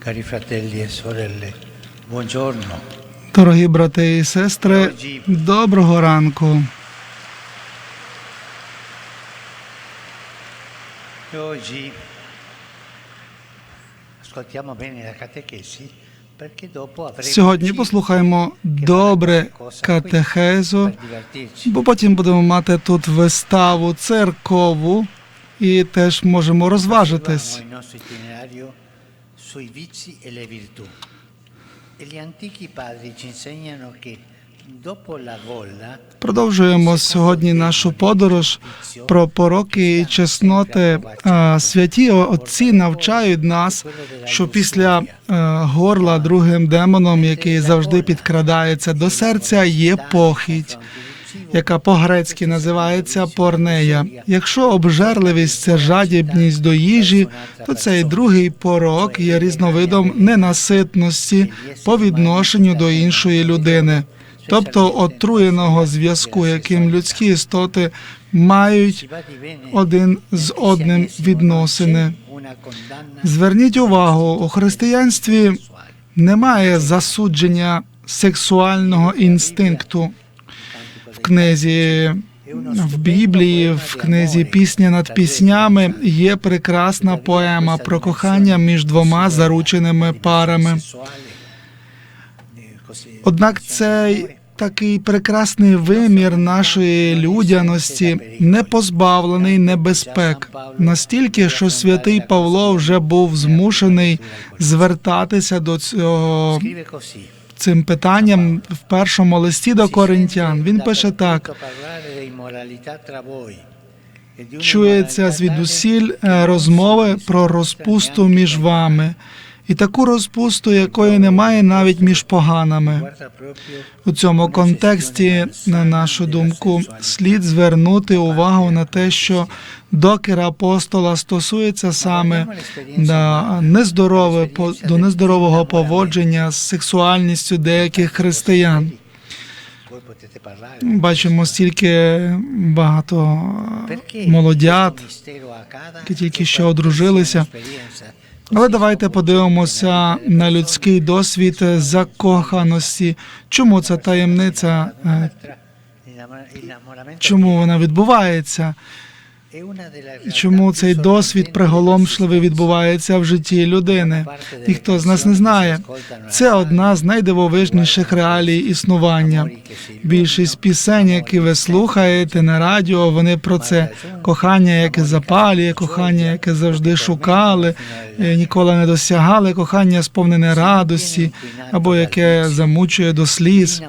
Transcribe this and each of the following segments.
Cari fratelli e sorelle, buongiorno. Дорогі брати і сестри, доброго ранку. E oggi ascoltiamo bene la catechesi Сьогодні послухаємо добре катехезу, бо потім будемо мати тут виставу церкову і теж можемо розважитись. Sui vizi e le virtù. E gli antichi padri ci insegnano che Продовжуємо сьогодні нашу подорож про пороки і чесноти. Святі отці навчають нас, що після е, горла другим демоном, який завжди підкрадається до серця, є похідь, яка по-грецьки називається порнея. Якщо обжерливість це жадібність до їжі, то цей другий порок є різновидом ненаситності по відношенню до іншої людини тобто отруєного зв'язку, яким людські істоти мають один з одним відносини. Зверніть увагу, у християнстві немає засудження сексуального інстинкту книзі. В Біблії, в книзі Пісня над піснями є прекрасна поема про кохання між двома зарученими парами. Однак цей такий прекрасний вимір нашої людяності не позбавлений небезпек настільки, що святий Павло вже був змушений звертатися до цього. Цим питанням в першому листі до коринтян. Він пише так: чується звідусіль е, розмови про розпусту між вами, і таку розпусту, якої немає навіть між поганими. У цьому контексті, на нашу думку, слід звернути увагу на те, що докір апостола стосується саме на нездорове до нездорового поводження з сексуальністю деяких християн. Бачимо стільки багато молодят, які тільки що одружилися. Але давайте подивимося на людський досвід закоханості. Чому ця таємниця? е, Чому вона відбувається? Чому цей досвід приголомшливий відбувається в житті людини? Ніхто з нас не знає. Це одна з найдивовижніших реалій існування. Більшість пісень, які ви слухаєте на радіо, вони про це кохання, яке запалює, кохання, яке завжди шукали, е, ніколи не досягали, кохання сповнене радості, або яке замучує до сліз.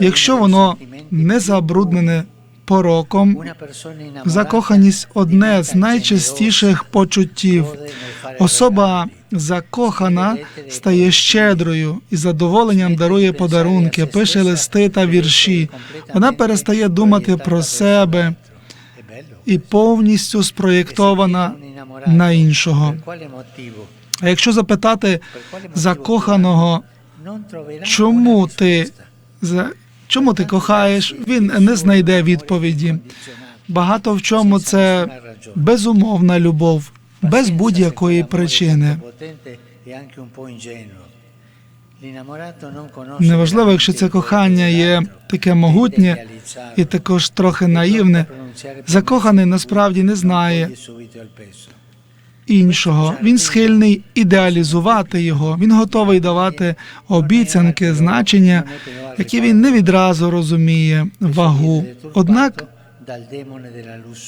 Якщо воно не забруднене пороком, закоханість одне з найчастіших почуттів. Особа закохана стає щедрою і задоволенням дарує подарунки, пише листи та вірші. Вона перестає думати про себе і повністю спроєктована на іншого. А якщо запитати закоханого, чому ти чому ти кохаєш, він не знайде відповіді. Багато в чому це безумовна любов, без будь-якої причини. Неважливо, якщо це кохання є таке могутнє і також трохи наївне. Закоханий насправді не знає іншого. Він схильний ідеалізувати його. Він готовий давати обіцянки, значення, які він не відразу розуміє вагу. Однак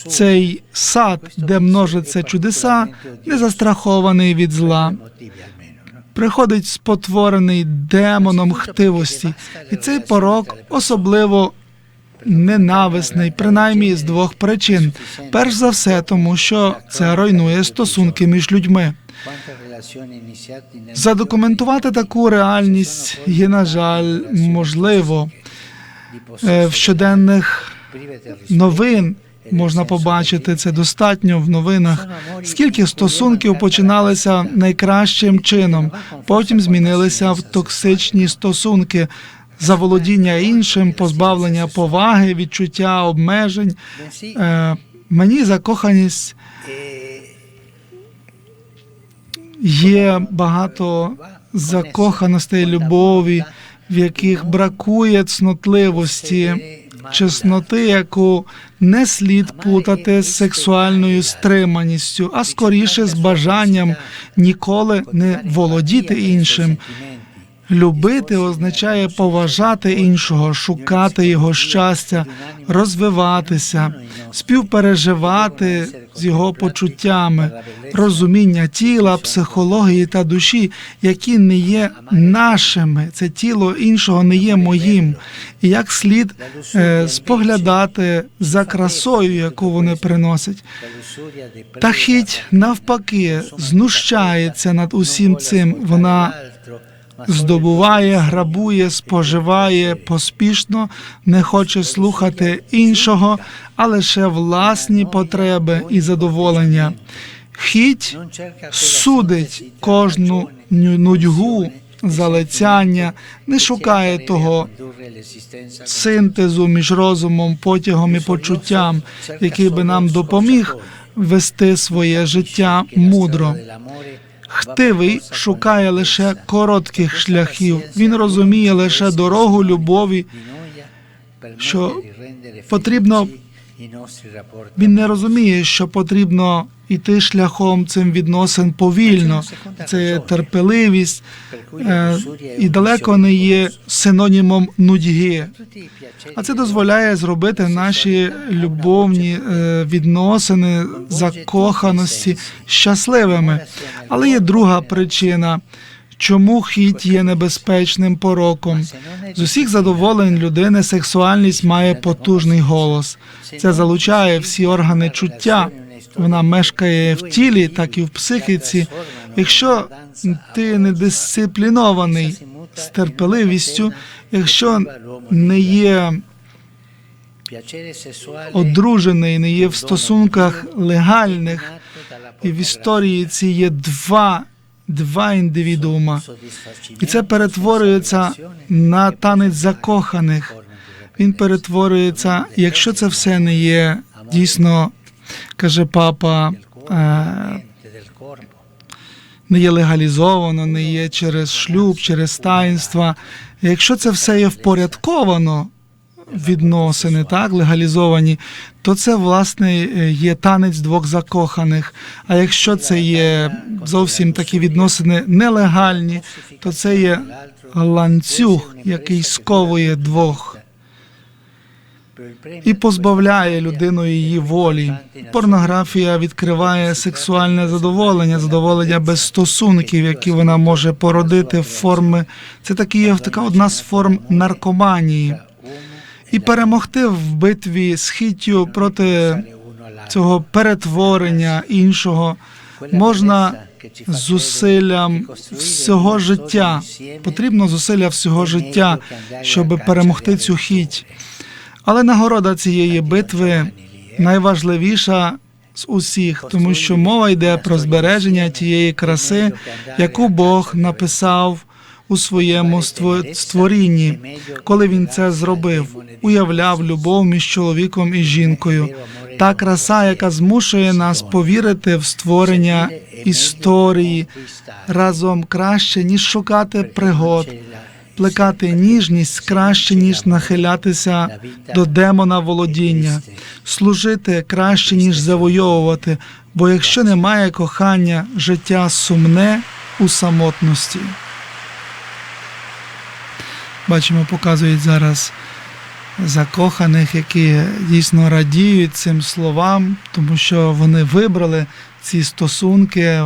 цей сад, де множаться чудеса, не застрахований від зла. Приходить спотворений демоном хтивості, і цей порок особливо ненависний, принаймні з двох причин. Перш за все, тому що це руйнує стосунки між людьми. Задокументувати таку реальність є, на жаль, можливо. Е, В щоденних новин можна побачити це достатньо в новинах. Скільки стосунків починалися найкращим чином, потім змінилися в токсичні стосунки. Заволодіння іншим, позбавлення поваги, відчуття обмежень. Е, мені закоханість Є багато закоханостей, любові, в яких бракує цнотливості, чесноти, яку не слід путати з сексуальною стриманістю, а скоріше з бажанням ніколи не володіти іншим. Любити означає поважати іншого, шукати його щастя, розвиватися, співпереживати з його почуттями, розуміння тіла, психології та душі, які не є нашими. Це тіло іншого не є моїм. І як слід е, споглядати за красою, яку вони приносять. Та хіть навпаки знущається над усім цим. Вона здобуває, грабує, споживає поспішно, не хоче слухати іншого, а лише власні потреби і задоволення. Хіть судить кожну нудьгу, залицяння, не шукає того синтезу між розумом, потягом і почуттям, який би нам допоміг вести своє життя мудро. Хтивий шукає лише коротких шляхів. Він розуміє лише дорогу любові. що потрібно- Він не розуміє, що потрібно йти шляхом цим відносин повільно. Це терпеливість е, і далеко не є синонімом нудьги. А це дозволяє зробити наші любовні е, відносини, закоханості щасливими. Але є друга причина, чому хіть є небезпечним пороком. З усіх задоволень людини сексуальність має потужний голос. Це залучає всі органи чуття. Вона мешкає в тілі, так і в психіці. Якщо ти не дисциплінований з терпеливістю, якщо не є одружений, не є в стосунках легальних, і в історії ці є два, два індивідуума, і це перетворюється на танець закоханих. Він перетворюється, якщо це все не є дійсно, каже папа, е, не є легалізовано, не є через шлюб, через таїнства. Якщо це все є впорядковано, відносини, так, легалізовані, то це власне е, є танець двох закоханих. А якщо це є зовсім такі відносини нелегальні, то це є ланцюг, який сковує двох і позбавляє людину її волі. Порнографія відкриває сексуальне задоволення, задоволення без стосунків, які вона може породити форми. Це такі є така одна з форм наркоманії. І перемогти в битві з хіттю проти цього перетворення іншого можна зусиллям всього життя. Потрібно зусилля всього життя, щоб перемогти цю хіть. Але нагорода цієї битви найважливіша з усіх, тому що мова йде про збереження тієї краси, яку Бог написав у своєму створінні, коли він це зробив, уявляв любов між чоловіком і жінкою. Та краса, яка змушує нас повірити в створення історії разом краще, ніж шукати пригод, плекати ніжність краще, ніж нахилятися до демона володіння, служити краще, ніж завойовувати. Бо якщо немає кохання, життя сумне у самотності. Бачимо, показують зараз закоханих, які дійсно радіють цим словам, тому що вони вибрали ці стосунки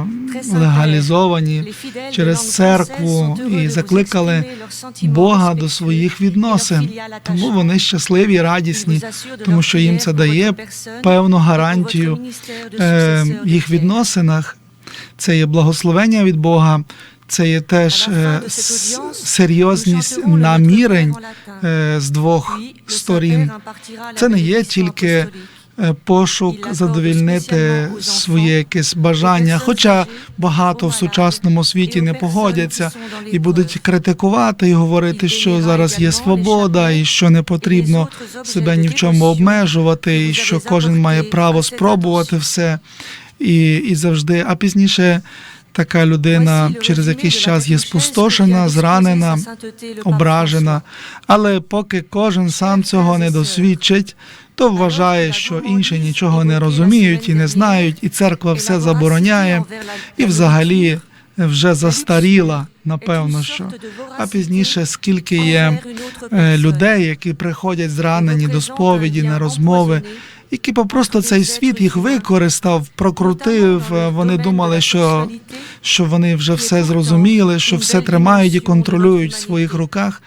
легалізовані через церкву і закликали Бога до своїх відносин. Тому вони щасливі, радісні, тому що їм це дає певну гарантію е, їх відносинах. Це є благословення від Бога. Це є теж е, серйозність намірень е, з двох сторін. Це не є тільки е, пошук задовільнити своє якесь бажання, хоча багато в сучасному світі не погодяться і будуть критикувати і говорити, що зараз є свобода, і що не потрібно себе ні в чому обмежувати, і що кожен має право спробувати все і, і завжди. А пізніше така людина через якийсь час є спустошена, зранена, ображена. Але поки кожен сам цього не досвідчить, то вважає, що інші нічого не розуміють і не знають, і церква все забороняє, і взагалі вже застаріла, напевно, що. А пізніше, скільки є е, людей, які приходять зранені до сповіді на розмови, які попросту цей світ їх використав, прокрутив. е, Вони думали, що, що вони вже все зрозуміли, що все тримають і контролюють в своїх руках.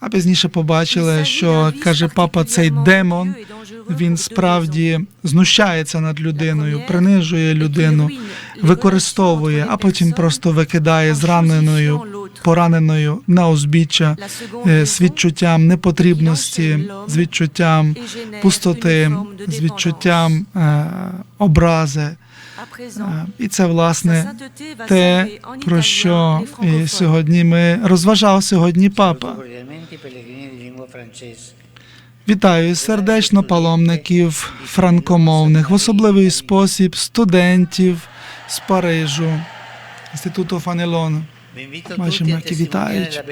А пізніше побачили, що каже папа, цей демон він справді знущається над людиною, принижує людину, використовує, а потім просто викидає зраненою, пораненою на узбіччя е, з відчуттям непотрібності, з відчуттям пустоти, з відчуттям е, образи. Е, І це власне те, про що і сьогодні ми розважав сьогодні папа. Вітаю сердечно паломників франкомовних, в особливий спосіб студентів з Парижу, інституту Фанелон. Бачимо, які вітають.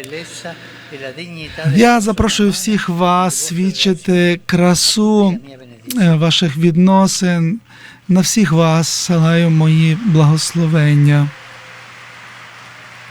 e Я запрошую всіх вас свідчити красу е, ваших відносин. На всіх вас силаю мої благословення.